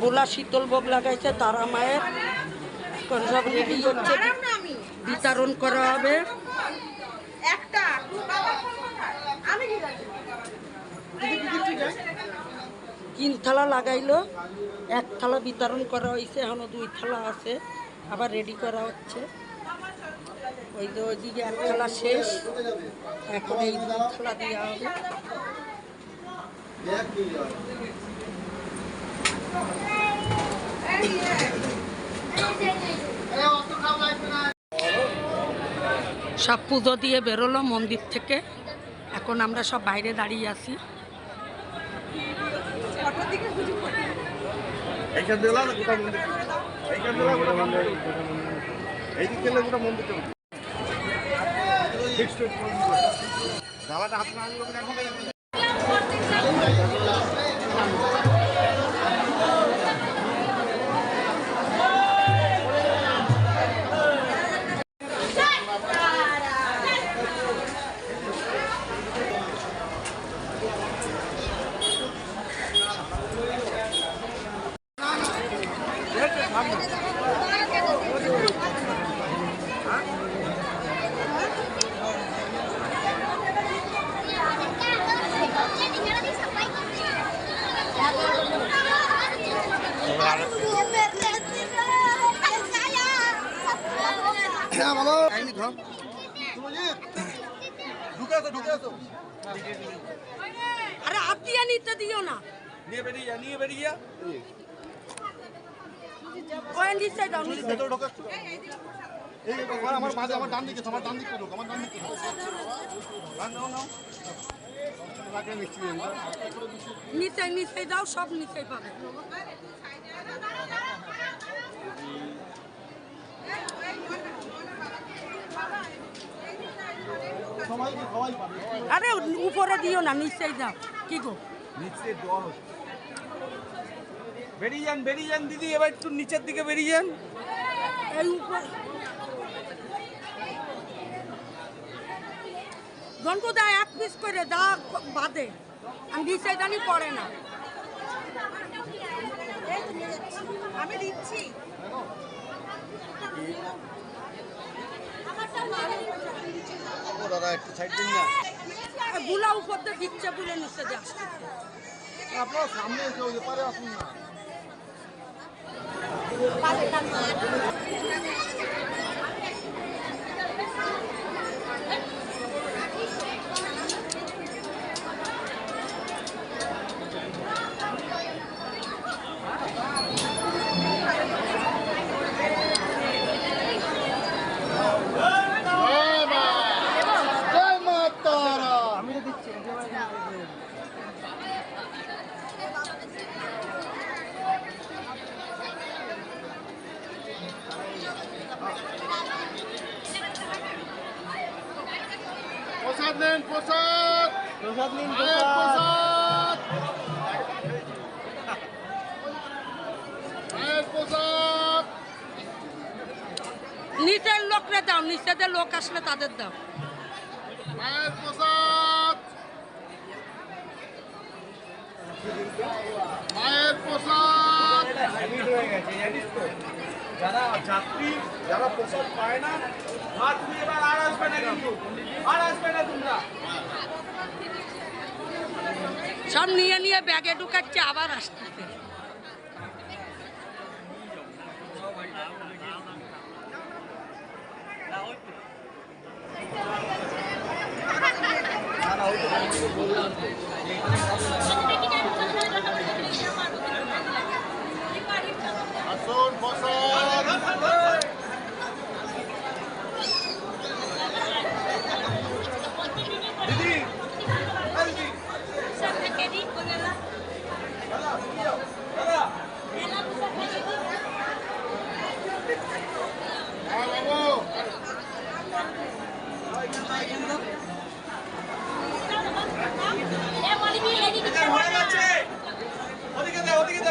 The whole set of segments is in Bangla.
বোলা শীতল ভোগ লাগাইছে তারা মায়ের এখন সব রেডি হচ্ছে বিতরণ করা হবে। তিন থালা লাগাইলো এক থালা বিতরণ করা হয়েছে এখনও দুই থালা আছে আবার রেডি করা হচ্ছে। ওই যে ওইদিকে এক থালা শেষ এখন এই দুই থালা দেওয়া হবে। সব পুজো দিয়ে বেরোলো মন্দির থেকে। এখন আমরা সব বাইরে দাঁড়িয়ে আছি। থেকে আইনি ঢুকে আসো ঢুকে আসো আরে হাত দিয়ে নিতে দিও না। নিয়ে বেরিয়ে যা, নিয়ে বেরিয়ে যা। ওই নিচে দাও নিচে ভেতরে ঢোকাস এই আমার আমার মাঝে আমার ডান দিকে আমার ডান দিকে ঢোক আমার ডান দিকে নাও নাও লাগে নিচ্ছি আমরা নিচে নিচে দাও সব নিচে পাবে। সবাইকে সবাই পাবে? আরে উপরে দিও না নিচেই দাও কি গো? নিচে দেওয়া হচ্ছে বেরিয়ে যান বেরিয়ে যান দিদি এবার একটু নিচের দিকে বেরিয়ে যান। এই উপর গন্টু দা এক পিস করে দা বাদে। আর নিচে জানি পড়ে না। আমি দিচ্ছি। দাদা একটু সাইড দিন না। আরগুলা উপর দিয়ে দিচ্ছে বলে নিচে দিয়ে আসছে। আপনার সামনে এসে ওই পারে আসুন না। 八岁大妈 প্রসাদ নেন প্রসাদ! প্রসাদ নিন প্রসাদ! মায়ের প্রসাদ! নিচের লোকরে দাও নিচেদের লোক আসলে তাদের দাও। মায়ের প্রসাদ! মায়ের প্রসাদ! যারা যাত্রী যারা প্রসাদ পায় না তুমি এবার আর আসবে না কিন্তু। আর আসবে না তোমরা সব নিয়ে নিয়ে ব্যাগে ঢুকাচ্ছে আবার আসতেছে। আসুন প্রসাদ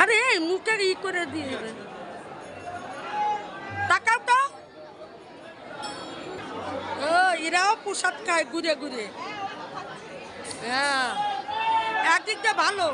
আরে মুখে ই করে দিয়ে দেবে। তাকাও তো। ও, এরাও প্রসাদ খায় ঘুরে ঘুরে। হ্যাঁ। একদিক দিয়ে ভালো।